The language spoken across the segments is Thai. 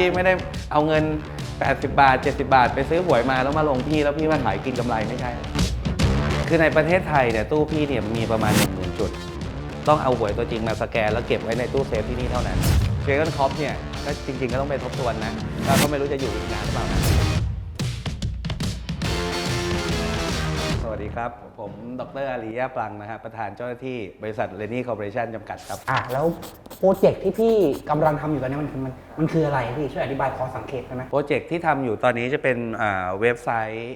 พี่ไม่ได้เอาเงิน 80 บาท 70 บาท ไปซื้อหวยมาแล้วมาลงพี่แล้วพี่มาขายกินกำไรไม่ใช่ คือในประเทศไทยเนี่ยตู้พี่เนี่ยมีประมาณ 1 0,000 จุด ต้องเอาหวยตัวจริงมาสแกนแล้วเก็บไว้ในตู้เซฟที่นี่เท่านั้นเจอร์เกนคอปเนี่ยก็จริง ๆ ก็ต้องไปทบทวนนะแล้วก็ไม่รู้จะอยู่อีกนานหรือเปล่านะ วัสดีครับ ผมดรอาริยะปลังนะครับประธานเจ้าหน้าที่บริษัทเรนนี่คอร์ปอเรชั่นจำกัดครับ อะแล้วโปรเจกต์ที่พี่กำลังทำอยู่ตอนนี้มันมันมันคืออะไรพี่ช่วยอธิบายขอสังเกตได้ไหม โปรเจกต์ที่ทำอยู่ตอนนี้จะเป็นอ่าเว็บไซต์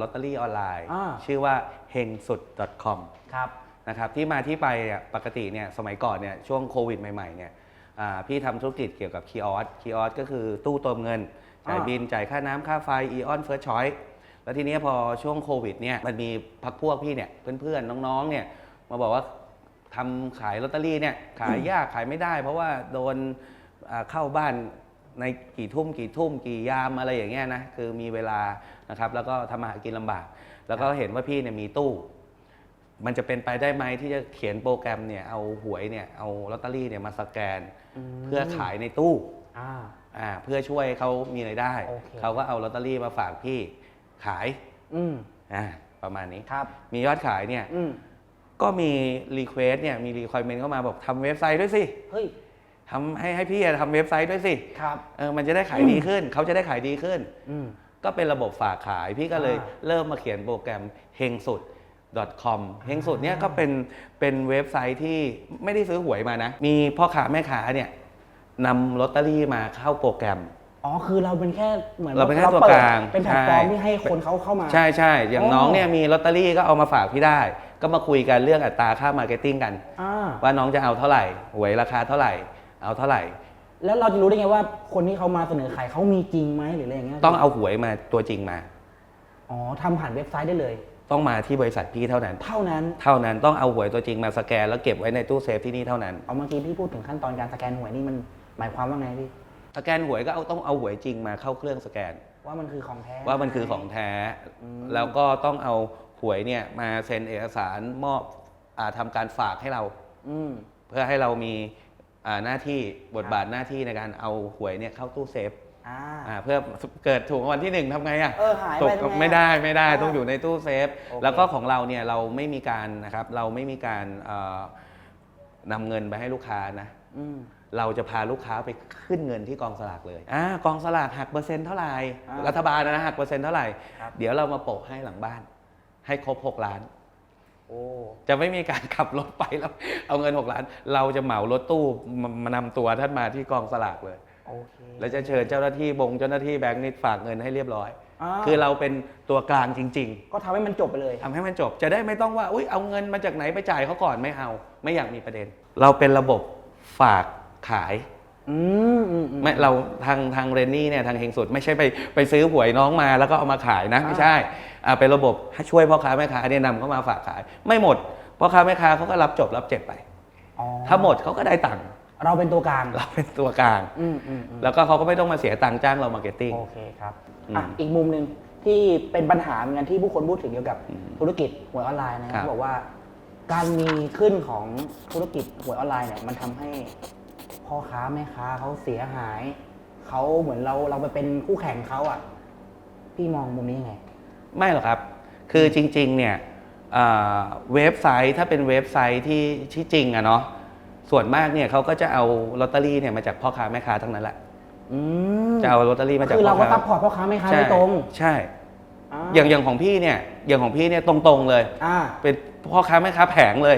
ลอตเตอรี่ออนไลน์อ่า ชื่อว่า h e n s u d com ครับ นะครับที่มาที่ไปอะปกติเนี่ยสมัยก่อนเนี่ยช่วงโควิดใหม่ๆเนี่ยอ่าพี่ทำธุรกิจเกี่ยวกับคีออสคีออสก็คือตู้เติมเงิน จ่ายอ่าบินจ่ายค่าน้ำค่าไฟอีออนเฟิร์สชอย แล้วทีเนี้ยพอช่วงโควิดเนี่ยมันมีพักพวกพี่เนี่ยเพื่อนๆน้องๆเนี่ยมาบอกว่าทำขายลอตเตอรี่เนี่ยขายยากขายไม่ได้ เพราะว่าโดนอ่าเข้าบ้านในกี่ทุ่มกี่ทุ่มกี่ยามอะไรอย่างเงี้ยนะคือมีเวลานะครับแล้วก็ทำมาหากินลำบาก แล้วก็เห็นว่าพี่เนี่ยมีตู้ มันจะเป็นไปได้ไหมที่จะเขียนโปรแกรมเนี่ยเอาหวยเนี่ยเอาลอตเตอรี่เนี่ยมาสแกน เพื่อขายในตู้อ่าอ่าเพื่อช่วยเขามีรายได้โอเคเขาก็เอาลอตเตอรี่มาฝากพี่ ขายอืมอ่าประมาณนี้ ครับ มียอดขายเนี่ยอืมก็มีรีเควสเนี่ยมีรีคอยเมนต์เข้ามาบอกทำเว็บไซต์ด้วยสิเฮ้ยทำให้ให้พี่อะทำเว็บไซต์ด้วยสิครับ เออมันจะได้ขายดีขึ้น เขาจะได้ขายดีขึ้น อืม ก็เป็นระบบฝากขายพี่ก็เลยอ่าเริ่มมาเขียนโปรแกรมเฮงสุด .com เฮงสุดเนี่ยก็เป็นเป็นเว็บไซต์ที่ไม่ได้ซื้อหวยมานะ มีพ่อค้าแม่ค้าเนี่ยนำลอตเตอรี่มาเข้าโปรแกรม อ๋อคือเราเป็นแค่เหมือนเราเป็นแค่ปิดตัวกลางเป็นแพลตฟอร์มใช่ที่ให้คนเขาเข้ามา ใช่ใช่อย่างอ๋อน้องเนี่ยมีลอตเตอรี่ก็เอามาฝากพี่ได้ ก็มาคุยกันเรื่องอัตราค่ามาร์เก็ตติ้งกันอ่าว่าน้องจะเอาเท่าไหร่หวยราคาเท่าไหร่ เอาเท่าไหร่ แล้วเราจะรู้ได้ไงว่าคนที่เขามาเสนอขายเขามีจริงไหมหรืออะไรอย่างเงี้ยต้องเอาหวยมาตัวจริงมาอ๋อทำผ่านเว็บไซต์ได้เลย ต้องมาที่บริษัทพี่เท่านั้น เท่านั้น เท่านั้นต้องเอาหวยตัวจริงมาสแกนแล้วเก็บไว้ในตู้เซฟที่นี่เท่านั้น เอาเมื่อกี้พี่พูดถึงขั้นตอนการสแกนหวยนี่มันหมายความว่าไงพี่ สแกนหวยก็เอาต้องเอาหวยจริงมาเข้าเครื่องสแกน ว่ามันคือของแท้ว่ามันคือของแท้อืมแล้วก็ต้องเอาหวยเนี่ยมาเซ็นเอกสารมอบอาทำการฝากให้เรา อืมเพื่อให้เรามีอ่าหน้าที่บทบาทหน้าที่ในการเอาหวยเนี่ยเข้าตู้เซฟอ่าอ่าเพื่อเกิดถูกรางวันที่หนึ่งทำไงอะเออหายตไปกทำไงไม่ได้ไม่ได้อ่าต้องอยู่ในตู้เซฟ โอเค แล้วก็ของเราเนี่ยเราไม่มีการนะครับเราไม่มีการเอ่อนำเงินไปให้ลูกค้านะ อืม เราจะพาลูกค้าไปขึ้นเงินที่กองสลากเลยอ่ากองสลากหักเปอร์เซ็นต์เท่าไหร่ อ่ารัฐบาลนะหักเปอร์เซ็นต์เท่าไหร่ ครับ เดี๋ยวเรามาโปะให้หลังบ้าน ให้ครบ 6 ล้าน โอ้ จะไม่มีการขับรถไปแล้ว เอาเงิน 6 ล้าน เราจะเหมารถตู้มามานำตัวท่านมาที่กองสลากเลย โอเคแล้วจะเชิญเจ้าหน้าที่บงเจ้าหน้าที่แบงค์นี่ฝากเงินให้เรียบร้อยาคือเราเป็นตัวกลางจริง ก็ทำให้มันจบไปเลย ๆทำให้มันจบ จะได้ไม่ต้องว่า อุ้ยเอาเงินมาจากไหนไปจ่ายเขาก่อนไม่เอา ไม่อยากมีประเด็น เราเป็นระบบฝาก ขายอืมอืมอืมไม่เราทางทางเรนนี่เนี่ยทางเฮงสุด ไม่ใช่ไปไปซื้อหวยน้องมาแล้วก็เอามาขายนะ ไม่ใช่อ่าเป็นระบบให้ช่วยพ่อค้าแม่ค้าเนี่ยนำเข้ามาฝากขาย ไม่หมดพ่อค้าแม่ค้าเขาก็รับจบรับเจ็บไปอ๋อถ้าหมดเขาก็ได้ตังค์เราเป็นตัวกลางเราเป็นตัวกลางอืมอืมอืมแล้วก็เขาก็ไม่ต้องมาเสียตังค์จ้างเรามาร์เก็ตติ้งโอเคครับอืมอะอีกมุมหนึ่งที่เป็นปัญหาเหมือนกันที่ผู้คนพูดถึงเกี่ยวกับธุรกิจหวยออนไลน์นะคครัรับบบอกว่าการมีขึ้นของธุรกิจหวยออนไลน์เนี่ยมันทำให้ พ่อค้าแม่ค้าเขาเสียหาย เขาเหมือนเราเราไปเป็นคู่แข่งเขาอะ พี่มองมุมนี้ยังไง ไม่หรอกครับ คือจริง ๆ เนี่ยอ่าเว็บไซต์ถ้าเป็นเว็บไซต์ที่ที่จริงอะเนาะส่วนมากเนี่ยเขาก็จะเอาลอตเตอรี่เนี่ยมาจากพ่อค้าแม่ค้าทั้งนั้นแหละ อืมจะเอาลอตเตอรี่มาจากคือเราพ่ก็อซัค้าพพอร์ตพ่อค้าแม่ค้าใช่โดยตรงใช่ อย่างอย่างของพี่เนี่ยอย่างของพี่เนี่ยตรงๆเลย อ่า เป็นพ่อค้าแม่ค้าแผงเลย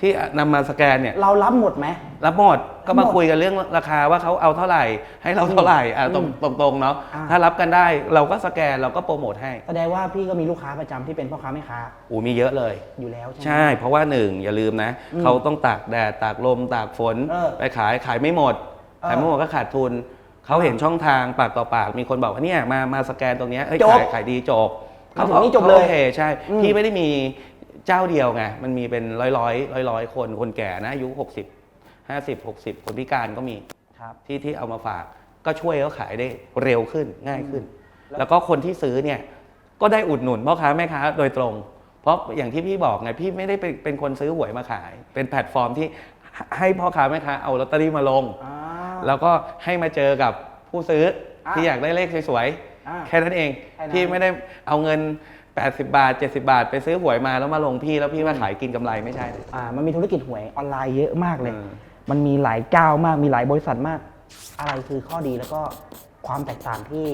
ที่นำมาสแกนเนี่ย เรารับหมดไหม รับหมด ก็มาคุยกันเรื่องราคาว่าเขาเอาเท่าไหร่ ให้เราเท่าไหร่อะตรงอืมตรงๆเนาะอ่า ถ้ารับกันได้เราก็สแกนเราก็โปรโมทให้แสดงว่าพี่ก็มีลูกค้าประจำที่เป็นพ่อค้าแม่ค้าอูมีเยอะเลย อยู่แล้วใช่ไหม ใช่ เพราะว่าหนึ่งอย่าลืมนะ อืมเขาต้องตากแดด ตากลม ตากฝน เออไปขายขายไม่หมด เออขายไม่หมดก็ขาดทุน เขาเห็นช่องทางปากต่อปาก มีคนบอกว่าเนี่ยมามาสแกนตรงเนี้ยเอ้ยจบขายขายดีจบมาถึงนี่จบเลยขาโอเคใช่ อืม พี่ไม่ได้มีเจ้าเดียวไง มันมีเป็นร้อยร้อยร้อยร้อยๆคนคนแก่นะอายุ 60 50 60 คนพิการก็มีครับ ที่ที่เอามาฝาก ก็ช่วยเขาขายได้เร็วขึ้นง่ายขึ้นแล้วแล้วก็คนที่ซื้อเนี่ยก็ได้อุดหนุนพ่อค้าแม่ค้าโดยตรง เพราะอย่างที่พี่บอกไงพี่ไม่ได้เป็นเป็นคนซื้อหวยมาขาย เป็นแพลตฟอร์มที่ให้พ่อค้าแม่ค้าเอาลอตเตอรี่มาลง อ่า แล้วก็ให้มาเจอกับผู้ซื้ออะที่อยากได้เลขสวยอ่าๆแค่นั้นเองแค่นั้น พี่ไม่ได้เอาเงิน 80 บาท 70 บาท ไปซื้อหวยมาแล้วมาลงพี่แล้วพี่มาขายกินกำไรไม่ใช่เลย อ่ามันมีธุรกิจหวยออนไลน์เยอะมากเลย อืม มันมีหลายเจ้ามาก มีหลายบริษัทมาก อะไรคือข้อดีแล้วก็ความแตกต่างที่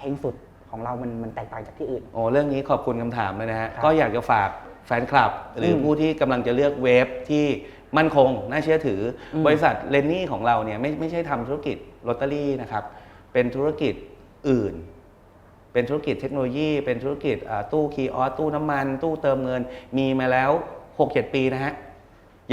เฮงสุดของเรามันมันแตกต่างจากที่อื่น โอ้เรื่องนี้ขอบคุณคำถามเลยนะฮะ ครับก็อยากจะฝากแฟนคลับ หรืออมผู้ที่กำลังจะเลือกเวฟที่มั่นคง น่าเชื่อถืออมบริษัทเลนนี่ของเราเนี่ยไม่ไม่ใช่ทำธุรกิจลอตเตอรี่นะครับ เป็นธุรกิจอื่น เป็นธุรกิจเทคโนโลยี เป็นธุรกิจอ่าตู้คีย์ออสตู้น้ำมัน ตู้เติมเงิน มีมาแล้ว 6-7 ปีนะฮะ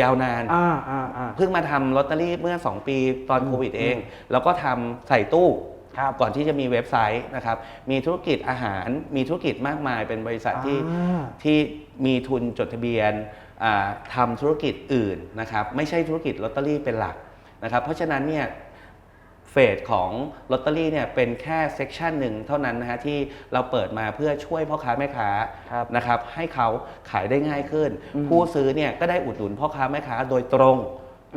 ยาวนาน อ่าอ่าอ่า เพิ่งมาทำลอตเตอรี่เมื่อ 2 ปีตอนโควิดเอง แล้วก็ทำใส่ตู้ครับก่อนที่จะมีเว็บไซต์นะครับ มีธุรกิจอาหาร มีธุรกิจมากมาย เป็นบริษัทที่อ่า ที่มีทุนจดทะเบียนอ่าทำธุรกิจอื่นนะครับ ไม่ใช่ธุรกิจลอตเตอรี่เป็นหลักนะครับ เพราะฉะนั้นเนี่ย เฟสของลอตเตอรี่เนี่ยเป็นแค่เซกชันหนึ่งเท่านั้นนะฮะที่เราเปิดมาเพื่อช่วยพ่อค้าแม่ค้าครับนะครับให้เขาขายได้ง่ายขึ้น อืมผู้ซื้อเนี่ยก็ได้อุดหนุนพ่อค้าแม่ค้าโดยตรง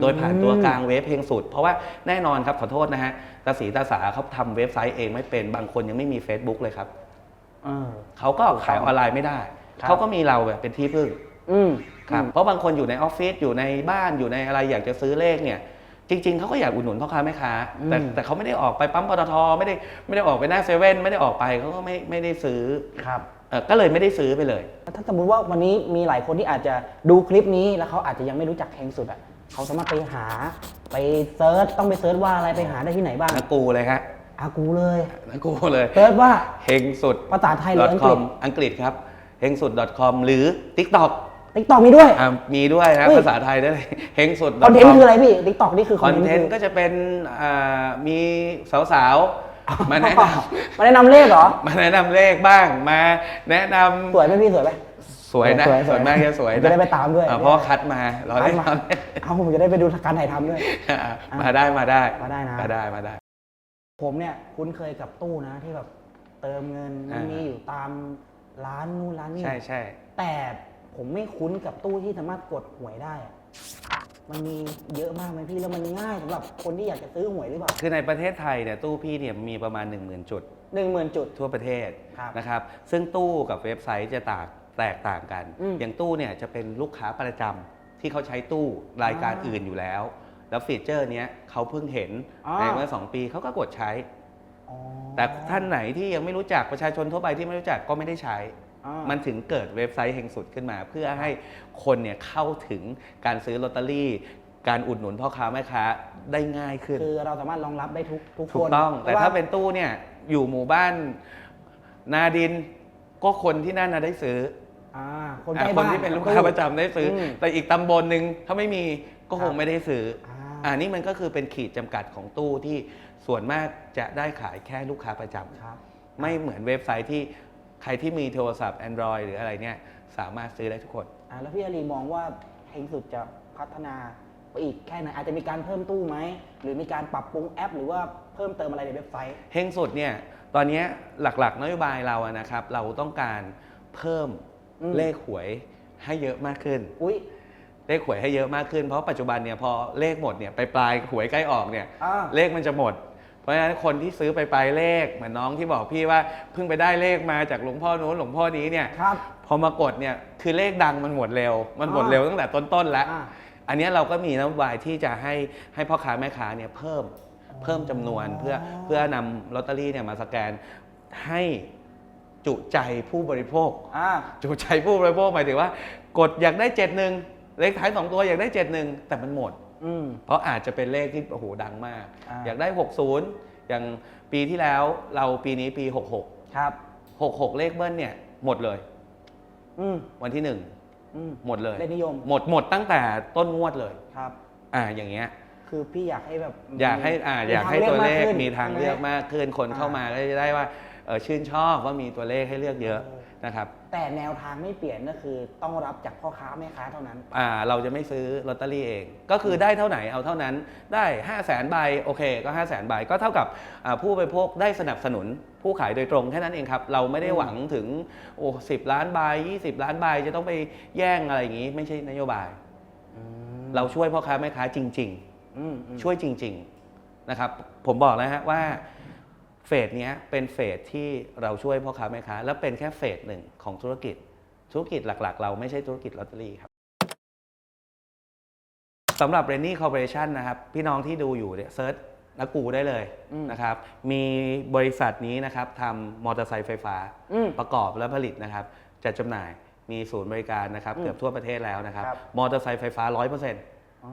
โดยผ่านตัวกลางเว็บเพลงสุด เพราะว่าแน่นอนครับขอโทษนะฮะตาสีตาสาเขาทำเว็บไซต์เองไม่เป็นบางคนยังไม่มี Facebook เลยครับเออ เขาก็ขายออนไลน์ไม่ได้ ครับ เขาก็มีเราแบบเป็นที่พึ่ง อืม ครับเพราะบางคนอยู่ในออฟฟิศอยู่ในบ้านอยู่ในอะไรอยากจะซื้อเลขเนี่ย จริง ๆเขาก็อยากอุดหนุนพ่อค้าแม่ค้าแต่อืม แต่เขาไม่ได้ออกไปปั๊มปตทไม่ได้ไม่ได้ออกไปหน้าเซเว่นไม่ได้ออกไปเขาก็ไม่ไม่ได้ซื้อครับเออก็เลยไม่ได้ซื้อไปเลย ถ้าสมมติว่าวันนี้มีหลายคนที่อาจจะดูคลิปนี้แล้วเขาอาจจะยังไม่รู้จักเฮงสุดอะเขาสามารถไปหาไปเซิร์ชต้องไปเซิร์ชว่าอะไรไปหาได้ที่ไหนบ้างนักกูเลยฮะอากูเลยนักกูเลยเซิร์ชว่าเฮงสุด ภาษาไทยหรืออังกฤษ .com อังกฤษครับเฮงสุด .com หรือ TikTok ติ๊กต็อกมีด้วย อะมีด้วยนะเฮ้ย ภาษาไทยได้เลยเฮงสุด คอนเทนต์คืออะไรพี่ติ๊กต็อกนี่คือคอนเทนต์ก็ก็จะเป็นอ่ามีสาวๆ มาแนะนมาแนะนำเลขเหรอำมาแนะนำเลขบ้างมาแนะนำสวยไหมพี่สวยไหมสวยนะสวยสวยส่วนมากจะสวยจะได้ไปตามด้วย อะเพราะว่าคัดมาเราได้เอามาเอาผมจะได้ไปดูการถ่ายทำด้วยอะมาได้มาได้มาได้นะ มาได้มาได้ ผมเนี่ยคุ้นเคยกับตู้นะที่แบบเติมเงินมันอ่ามี มีอยู่ตามร้านนู่นร้านนี่ใช่ใช่แต่ ผมไม่คุ้นกับตู้ที่สามารถกดหวยได้อะมันมีเยอะมากไหมพี่แล้วมันง่ายสำหรับคนที่อยากจะซื้อหวยหรือเปล่าคือในประเทศไทยเนี่ยตู้พี่เนี่ยมีประมาณ 1 0,000 จุด หนึ่งหมื่นจุด ทั่วประเทศครับนะครับ ซึ่งตู้กับเว็บไซต์จะต่างแตกต่างกัน อืมอย่างตู้เนี่ยจะเป็นลูกค้าประจำที่เขาใช้ตู้รายการอ่าอื่นอยู่แล้ว แล้วฟีเจอร์เนี้ยเขาเพิ่งเห็นอ่า ในเมื่อ2ปีเขาก็กดใช้ อ๋อแต่ท่านไหนที่ยังไม่รู้จักประชาชนทั่วไปที่ไม่รู้จักก็ไม่ได้ใช้อ่า มันถึงเกิดเว็บไซต์เฮงสุดขึ้นมา เพื่อให้คนเนี่ยเข้าถึงการซื้อลอตเตอรี่ การอุดหนุนพ่อค้าแม่ค้าได้ง่ายขึ้น คือเราสามารถรองรับได้ทุกทุกคนถูกต้อง แต่พระว่ถ้าเป็นตู้เนี่ยอยู่หมู่บ้านนาดินก็คนที่นั่นนะได้ซื้ออ่าคนอะใกล้คนบ้านที่เป็นลูกค้าประจำได้ซื้ออมแต่อีกตำบลหนึ่งถ้าไม่มีก็คงไม่ได้ซื้ออ่าอ่านี่มันก็คือเป็นขีดจำกัดของตู้ที่ส่วนมากจะได้ขายแค่ลูกค้าประจำครับไม่เหมือนเว็บไซต์ที่ ใครที่มีโทรศัพท์ Android หรืออะไรเนี่ยสามารถซื้อได้ทุกคน อ่าแล้วพี่อารีมองว่าเฮงสุดจะพัฒนาไปอีกแค่ไหนอาจจะมีการเพิ่มตู้ไหม หรือมีการปรับปรุงแอป หรือว่าเพิ่มเติมอะไรในเว็บไซต์ เฮงสุดเนี่ยตอนเนี้ยหลักๆ นโยบายเราอะนะครับ เราต้องการเพิ่มอืม เลขหวยให้เยอะมากขึ้น อุ้ย เลขหวยให้เยอะมากขึ้นเพราะปัจจุบันเนี่ยพอเลขหมดเนี่ยไปปลายหวยใกล้ออกเนี่ยอ่า เลขมันจะหมดเพ ราะฉะนั้นคนที่ซื้อไปปลายเลขเหมือนน้องที่บอกพี่ว่าเพิ่งไปได้เลขมาจากหลวงพ่อนู้นหลวงพ่อนี้เนี่ยครับ พอมากดเนี่ยคือเลขดังมันหมดเร็ว มันหมดอ่าเร็วตั้งแต่ต้นๆแล้ว อ่า อันเนี้ยเราก็มีนโยบายที่จะให้ให้พ่อค้าแม่ค้าเนี่ยเพิ่มเพิ่มจำนวนเพื่อเพื่อนำลอตเตอรี่เนี่ยมาสแกนให้จุใจผู้บริโภค อ่าจุใจผู้บริโภคหมายถึงว่า กดอยากได้เจ็ดหนึ่งเลขท้ายสองตัวอยากได้เจ็ดหนึ่งแต่มันหมดอืม เพราะอาจจะเป็นเลขที่โอ้โหดังมากอ่าอยากได้ 60 อย่างปีที่แล้วเราปีนี้ปี 66 ครับ 66 เลขเบิ้ลเนี่ยหมดเลยอืมวันที่อืม1หมดเลยเลขนิยม หมดหมดตั้งแต่ต้นงวดเลยครับ อ่าอย่างเงี้ยคือพี่อยากให้แบบอยากให้อ่ามีอยากให้ตัวเลขทางมีทางเลือกใช่ไหมากขึ้นคนอ่าเข้ามาก็จะได้ว่าเออชื่นชอบว่ามีตัวเลขให้เลือกเยอะเออ นะครับแต่แนวทางไม่เปลี่ยนก็คือต้องรับจากพ่อค้าแม่ค้าเท่านั้น อ่าเราจะไม่ซื้อลอตเตอรี่เอง ก็คือได้เท่าไหนเอาเท่านั้นได้ 5 0 0แสนใบโอเคก็ 5 0 0แสนใบก็เท่ากับอ่าผู้บริโภคได้สนับสนุนผู้ขายโดยตรงแค่นั้นเองครับ เราไม่ได้หวังถึงโอ้สิล้านใบ20 ล้านใบจะต้องไปแย่งอะไรอย่างนี้ไม่ใช่นโยบาย เราช่วยพ่อค้าแม่ค้าจริงอืมอืมๆช่วยจริง ๆ นะครับ ผมบอกแล้วฮะว่า เฟสเนี้ยเป็นเฟสที่เราช่วยพ่อค้าแม่ค้าแล้วเป็นแค่เฟสหนึ่งของธุรกิจ ธุรกิจหลักๆ เราไม่ใช่ธุรกิจลอตเตอรี่ครับสำหรับ r e n n y Corporation นะครับ พี่น้องที่ดูอยู่เนี่ยเซิร์ชนักกูได้เลยอืมนะครับ มีบริษัทนี้นะครับทำมอเตอร์ไซค์ไฟฟ้าอืมประกอบและผลิตนะครับจัดจำหน่ายมีศูนย์บริการนะครับอืมเกือบทั่วประเทศแล้วนะครับครับมอเตอร์ไซค์ไฟฟ้า 100%อ๋อ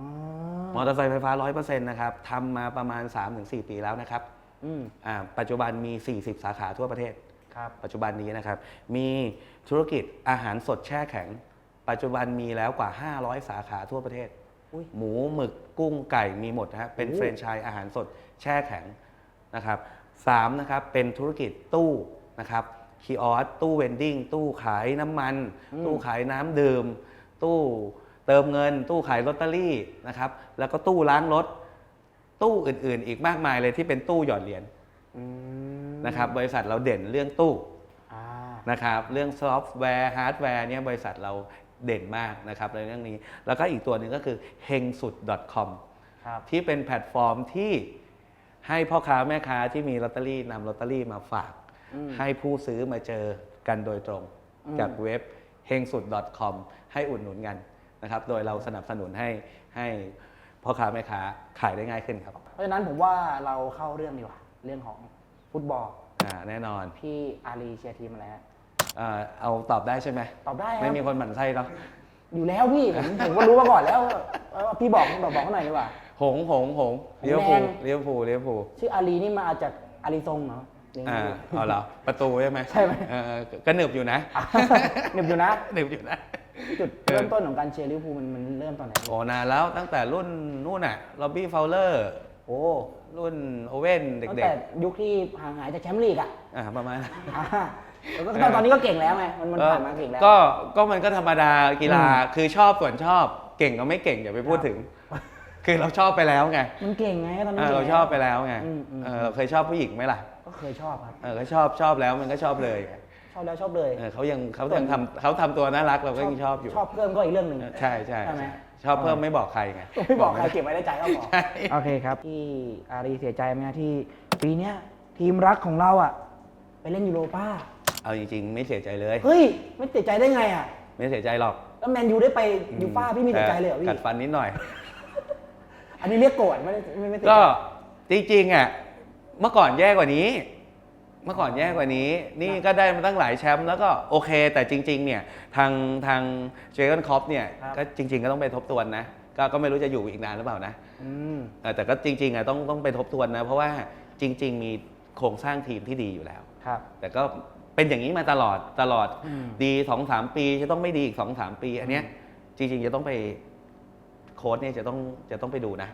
มอเตอร์ไซค์ไฟฟ้า 100%นะครับทำมาประมาณ 3-4 ปีแล้วนะครับ อืมอ่าปัจจุบันมี 40 สาขาทั่วประเทศ ครับ ปัจจุบันนี้นะครับ มีธุรกิจอาหารสดแช่แข็ง ปัจจุบันมีแล้วกว่า 500 สาขาทั่วประเทศ อุ้ย หมูหมึกกุ้งไก่มีหมดนะฮะเป็นโอ้ แฟรนไชส์อาหารสดแช่แข็งนะครับสามนะครับเป็นธุรกิจตู้นะครับคีออสตู้เวนดิ้งตู้ขายน้ำมัน ตู้ขายน้ำดื่ม ตู้เติมเงิน ตู้ขายลอตเตอรี่นะครับแล้วก็ตู้ล้างรถ ตู้อื่นๆ อีกมากมายเลยที่เป็นตู้หยอดเหรียญอืมนะครับบริษัทเราเด่นเรื่องตู้อ่านะครับเรื่องซอฟต์แวร์ฮาร์ดแวร์เนี่ยบริษัทเราเด่นมากนะครับในเรื่องนี้ แล้วก็อีกตัวหนึ่งก็คือ h e n g s u d com ครับที่เป็นแพลตฟอร์มที่ให้พ่อค้าแม่ค้าที่มีลอตเตอรี่นำลอตเตอรี่มาฝากอืมให้ผู้ซื้อมาเจอกันโดยตรงอืมจากเว็บ h e n g s u d com ให้อุดหนุนกันนะครับ โดยเราสนับสนุนให้ให้ พ่อค้าแม่ค้าขายได้ง่ายขึ้นครับเพราะฉะนั้นผมว่าเราเข้าเรื่องดีกว่าเรื่องของฟุตบอลอ่าแน่นอนพี่อารีเชียร์ทีมอะไรฮะเอ่อเอาตอบได้ใช่ไหมตอบได้คไม่รับมีคนหมั่นไส้เนาะอยู่แล้วพี่ผมผมก็รู้มาก่อนแล้วว่าพี่บอกบอกบอกเขาหน่อยดีกว่า หงหงหงหงเลี้ยวแดภูงเลี้ยวภูเลี้ยวภูชื่ออารีนี่มาจากอารีทรงเหรอหรือไงอ่าพี่ เอาเหรอประตูใช่ไหมใช่ไหม เออก็หนึบอยู่นะอะหนึบอยู่นะ หนึบอยู่นะ จุดเริ่มต้นของการเชียร์ลิเวอร์พูลมันมันเริ่มตอนไหนพี่โอ้นานแล้วตั้งแต่รุ่นนู่นน่ะล็อบบี้ฟาวเลอร์โอ้รุ่นโอเว่นตั้งเด็แต่กยุคที่ห่างหายจากแชมป์ลีกอะๆอ่าประมาณนั้นอ่าแล้วก็ตอนนี้ก็เก่งแล้วไงมันมันผ่านมาเก่งแล้วก็ก็มันก็ธรรมดากีฬาอืมคือชอบส่วนชอบ เก่งก็ไม่เก่งอย่าไปพูดครับถึง คือเราชอบไปแล้วไงมันเก่งไงตอนนี้เออก่งเราชอบไปแล้วไงอืมอืมเออเราเคยชอบผู้หญิงไหมล่ะก็เคยชอบครับเออก็ชอบชอบแล้วมันก็ชอบเลยไง ชอบแล้วชอบเลยเออเขายังเขายังทำเขาทำตัวน่ารักเราก็ยังชอบอยู่ชอบเพิ่มก็อีกเรื่องหนึ่ง ใช่ใช่ใช่ไหม ชอบเพิ่มไม่บอกใครไงไม่บอกใครเก็บไว้ในใจก็พอใช่โอเคครับที่อารีเสียใจไหมฮะที่ปีเนี้ยทีมรักของเราอะ ไปเล่นยูโรป้าเอาจริง ๆ ไม่เสียใจเลย เฮ้ย ไม่เสียใจได้ไงอะ ไม่เสียใจหรอกแล้วแมนยูได้ไปยูฟ่าพี่ไม่เสียใจเลยเหรอพี่ กัดฟันนิดหน่อย อันนี้เรียกโกรธไม่ได้ไม่ไม่เสียใจก็จริงๆอะเมื่อก่อนแย่กว่านี้ เมื่อก่อนแย่กว่านี้ นี่ก็ได้มาตั้งหลายแชมป์แล้วก็โอเค แต่จริงๆเนี่ยทางทางเจอร์เกนคอปเนี่ยก็จริง ๆ ก็ต้องไปทบทวนนะก็ก็ไม่รู้จะอยู่อีกนานหรือเปล่านะอืม เออแต่ก็จริงๆอะต้องต้องไปทบทวนนะ เพราะว่าจริง ๆ มีโครงสร้างทีมที่ดีอยู่แล้ว ครับ แต่ก็เป็นอย่างนี้มาตลอดตลอดอืม ดีสองสามปีจะต้องไม่ดีอีกสองสามปี อันเนี้ยจริง ๆ จะต้องไปโค้ดเนี่ยจะต้องจะต้องไปดูนะ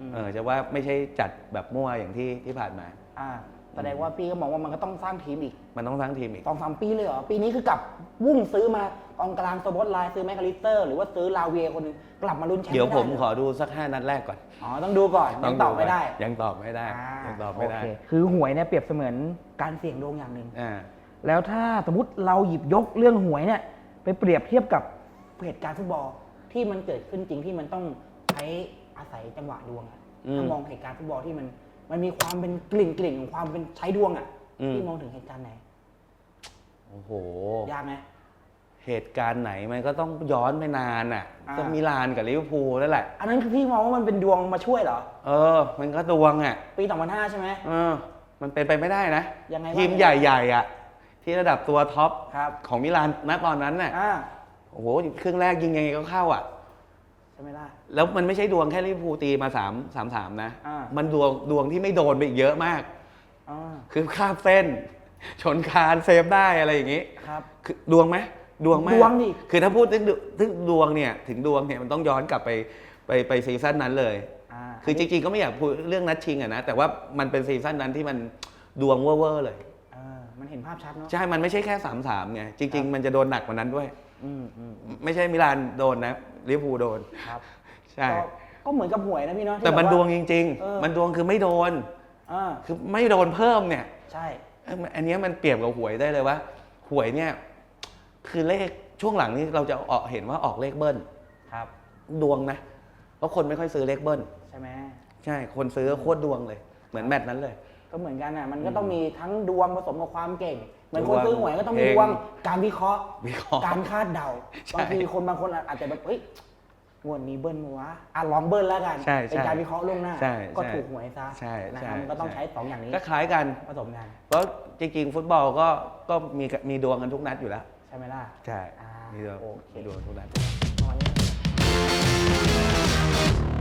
อืมเออจะว่าไม่ใช่จัดแบบมั่วอย่างที่ที่ผ่านมา อ่า แสดงว่าพี่ก็มองว่ามันก็ต้องสร้างทีมอีกมันต้องสร้างทีมอีก สองสามปีเลยเหรอ ปีนี้คือกลับวุ่งซื้อมากองกลางสปอตไลน์ซื้อแมคคาลิสเตอร์ หรือว่าซื้อลาเวียคนหนึงกลับมาลุ้นแชมป์เดี๋ยวผมไได้ขอดูสักห้านัดแรกก่อนอ๋อต้องดูก่อนยังตอบไม่ได้ยังตอบไม่ได้ยังตอบไม่ได้าโเคคือหวยเนี่ยเปรียบเสมือนการเสี่ยงดวงอย่างหนึ่ง อ่า แล้วถ้าสมมติเราหยิบยกเรื่องหวยเนี่ยไปเปรียบเทียบกับเหตุการณ์ฟุตบอลที่มันเกิดขึ้นจริงที่มันต้องใช้อาศัยจังหวะดวงอะอืม ถ้ามองเหตุการณ์ฟุตบอลที่มัน มันมีความเป็นกลิ่นกลิ่นของความเป็นใช้ดวงอะอืมที่มองถึงเหตุการณ์ไหนโอ้โห ยากไหม เหตุการณ์ไหนมันก็ต้องย้อนไปนานอะ อ่า ก็มิลานกับลิเวอร์พูลนั่นแหละ อันนั้นคือพี่มองว่ามันเป็นดวงมาช่วยเหรอ เออ มันก็ดวงอะ ปี 2005 ใช่ไหม เออ มันเป็นไปไม่ได้นะ ยังไงวะทีมใหญ่ๆอะ ที่ระดับตัวท็อปครับของมิลานณตอนนั้นน่ะ อ่า โอ้โหครึ่งแรกยิงยังไงก็เข้าอะใช่ ไหมล่ะ แล้วมันไม่ใช่ดวงแค่ลิเวอร์พูลตีมา3 3 3นะ อ่ามั มันดวงดวงที่ไม่โดนไปอีกเยอะมาก อ่าคือข้ามเส้น ชนคานเซฟได้อะไรอย่างงี้ ครับ คือดวงไหมดวงมากดวงดิ คือถ้าพูดถึงดถึงดวงเนี่ยถึงดวงเนี่ยมันต้องย้อนกลับไปไปไปซีซั่นนั้นเลย อ่าคือจริงๆก็ไม่อยากพูดเรื่องนัดชิงอะนะแต่ว่ามันเป็นซีซั่นนั้นที่มันดวงเว่อร์ๆเลย เออมันเห็นภาพชัดเนาะใช่ มันไม่ใช่แค่3ามสามไงจริง ๆ มันจะโดนหนักกว่านั้นด้วย อืมอืมไม่ใช่มิลานโดนนะ ลิเวอร์พูลโดนครับใช่ก็ก็เหมือนกับหวยนะพี่เนาะที่แต่มันบบดวงจริง เออ ๆ มันดวงคือไม่โดน อ่าคือไม่โดนเพิ่มเนี่ยใช่ เอ้ยอันเนี้ยมันเปรียบกับหวยได้เลยว่า หวยเนี่ย คือเลขช่วงหลังนี้เราจะออกเห็นว่าออกเลขเบิ้ลครับ ดวงนะเพราะคนไม่ค่อยซื้อเลขเบิ้ลใช่ไหมใช่ คนซื้อโคตรดวงเลย เหมือนแมตช์นั้นเลย ก็เหมือนกันอะมันก็ต้องมีทั้งดวงผสมกับความเก่ง เหมือนดควนงซื้อหวยก็ต้องมีเฮงดวงการวิเคราะห์ วิเคราะห์การคาดเดาใช่บางทีคนบางคนอาจจะแบบเฮ้ยงวดนี้เบิ้ลมาวะอะลองเบิ้ลแล้วกัน ใช่เป็นใช่การวิเคราะห์ล่วงหน้า ใช่ก็ใช่ถูกหวยซะใช่นะครับใช่มันก็ต้องใช่ใช้สองอย่างนี้ก็คล้ายกันผสมกันเพราะจริงๆฟุตบอลก็ก็มีมีดวงกันทุกนัดอยู่แล้วใช่ไหมล่ะใช่อ่ามีดวงโอเคมีดวงทุกนัดประมาณนี้